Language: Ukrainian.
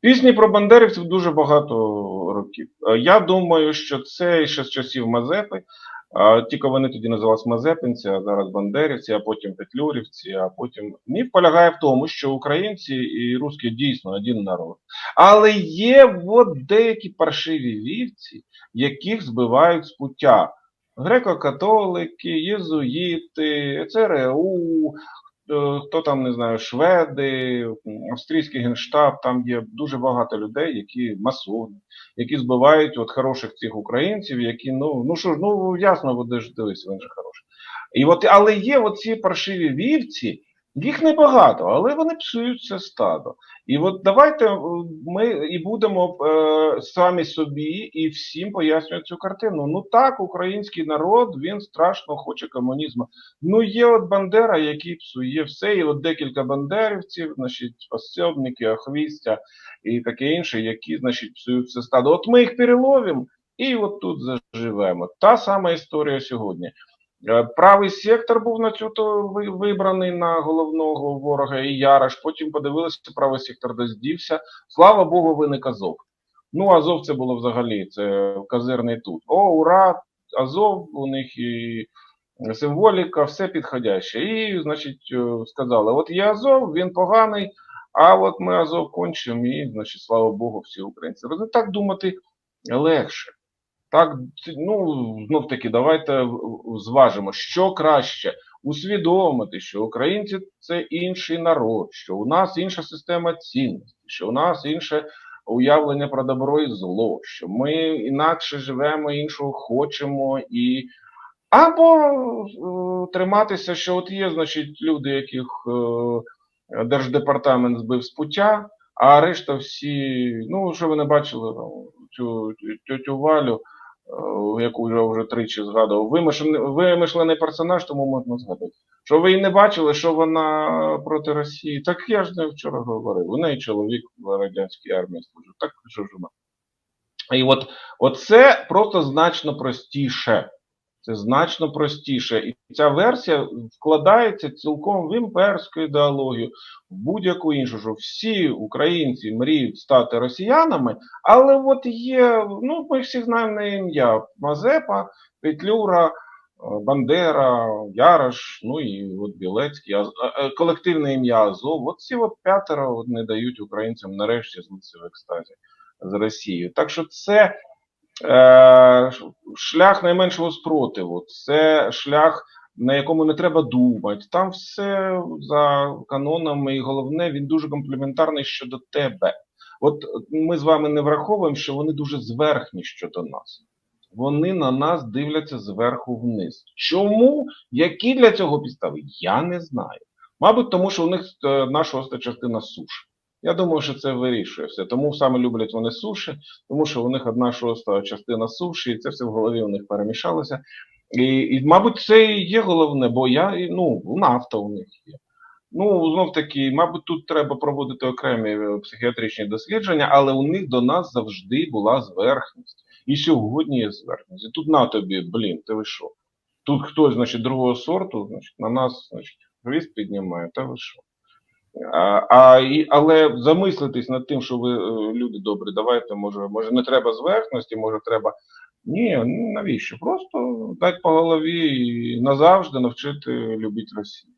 Пісні про бандерівців дуже багато років. Е, Я думаю, що це ще з часів Мазепи. Тільки вони тоді називалися Мазепинці, а зараз Бандерівці, а потім Петлюрівці, а потім міф полягає в тому, що українці і русські дійсно один народ. Але є от деякі паршиві вівці, яких збивають з пуття. Греко-католики, єзуїти, ЦРУ, е, хто там не знаю, шведи, австрійський генштаб, там є дуже багато людей, які масони, які збивають от хороших цих українців, які ну ну що ж, ну ясно, буде ж дивись, він же хороший. І от, але є оці паршиві вівці, їх небагато, але вони псують це стадо. І от давайте е, ми і будемо е, самі собі і всім пояснювати цю картину. Ну так, український народ він страшно хоче комунізму. Ну є от Бандера, який псує все, і от декілька бандерівців, значить, посьобники, Охвістя і таке інше, які, значить, псують все стадо. От ми їх переловимо і от тут заживемо. Та сама історія сьогодні. Е, Правий сектор був на цю вибраний на головного ворога і Яраш. Потім подивилися, правий сектор десь дівся. Слава Богу, виник Азов. Ну, Азов це було взагалі, це козирний тут. О, ура! Азов, у них і символіка, все підходяще. І, значить, е, сказали: от є Азов, він поганий, а от ми Азов кончимо, і, значить, слава Богу, всі українці. Так думати легше. Так, ну знов таки, давайте зважимо, що краще усвідомити, що українці це інший народ, що у нас інша система цінностей, що у нас інше уявлення про добро і зло, що ми інакше живемо, іншого хочемо і. Або е, триматися, що от є, значить, люди, яких е, Держдепартамент збив з пуття, а решта всі, ну, що ви не бачили, цю тетю Валю, е, яку я вже тричі згадував, вимишлений, вимишлений персонаж, тому можна згадати. Що ви і не бачили, що вона проти Росії? Так я ж не вчора говорив. У неї чоловік в радянській армії служив. Так що ж вона? І от це просто значно простіше. Це значно простіше. І ця версія вкладається цілком в імперську ідеологію, в будь-яку іншу, що всі українці мріють стати росіянами, але от є, ну ми всі знаємо на ім'я Мазепа, Петлюра, е, Бандера, Ярош, ну і от Білецький, е, колективне ім'я Азов. От ці от п'ятеро не дають українцям нарешті злитися в екстазі з Росією. Так що це е, шлях найменшого спротиву, це шлях, на якому не треба думати. Там все за канонами, і головне, він дуже комплементарний щодо тебе. От ми з вами не враховуємо, що вони дуже зверхні щодо нас. Вони на нас дивляться зверху вниз. Чому? Які для цього підстави? Я не знаю. Мабуть, тому що у них е, одна шоста частина суші. Я думаю, що це вирішує все. Тому саме люблять вони суші, тому що у них одна шоста частина суші, і це все в голові у них перемішалося. І, і мабуть, це і є головне, бо я ну, нафта у них є. Ну, знов таки, мабуть, тут треба проводити окремі е, психіатричні дослідження, але у них до нас завжди була зверхність. І сьогодні є зверхність. І тут на тобі, блін, ти ви? Тут хтось, значить, другого сорту, значить, на нас, значить, хвіст піднімає, та ви? А, а, і, але замислитись над тим, що ви е, люди добрі, давайте, може, може не треба зверхності, може треба. Ні, навіщо? Просто дати по голові і назавжди навчити любити Росію.